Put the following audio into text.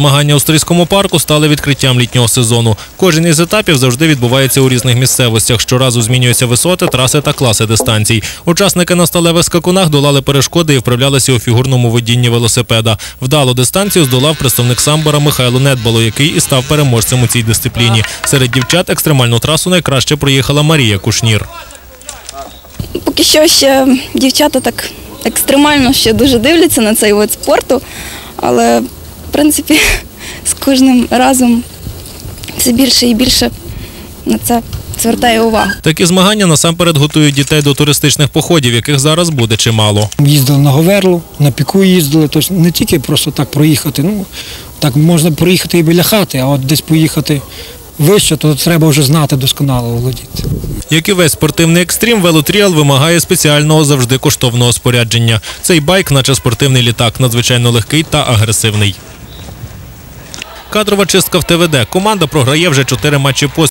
Змагання у Стрийському парку стали відкриттям літнього сезону. Кожен із етапів завжди відбувається у різних місцевостях. Щоразу змінюються висоти, траси та класи дистанцій. Учасники на сталевих скакунах долали перешкоди і вправлялися у фігурному водінні велосипеда. Вдало дистанцію здолав представник самбора Михайло Недбало, який і став переможцем у цій дисципліні. Серед дівчат екстремальну трасу найкраще проїхала Марія Кушнір. Поки що ще дівчата так екстремально ще дуже дивляться на цей вид спорту, але в принципі з кожним разом все більше і більше на це звертає увагу. Такі змагання насамперед готують дітей до туристичних походів, яких зараз буде чимало. Їздили на Говерлу, на піку їздили, тобто не тільки просто так проїхати. Ну, так можна проїхати і біля хати, а от десь поїхати вище, то треба вже знати досконало володіти. Як і весь спортивний екстрім, велотріал вимагає спеціального завжди коштовного спорядження. Цей байк, наче спортивний літак, надзвичайно легкий та агресивний. Кадрова чистка в ТВД. Команда програє вже чотири матчі поспіль.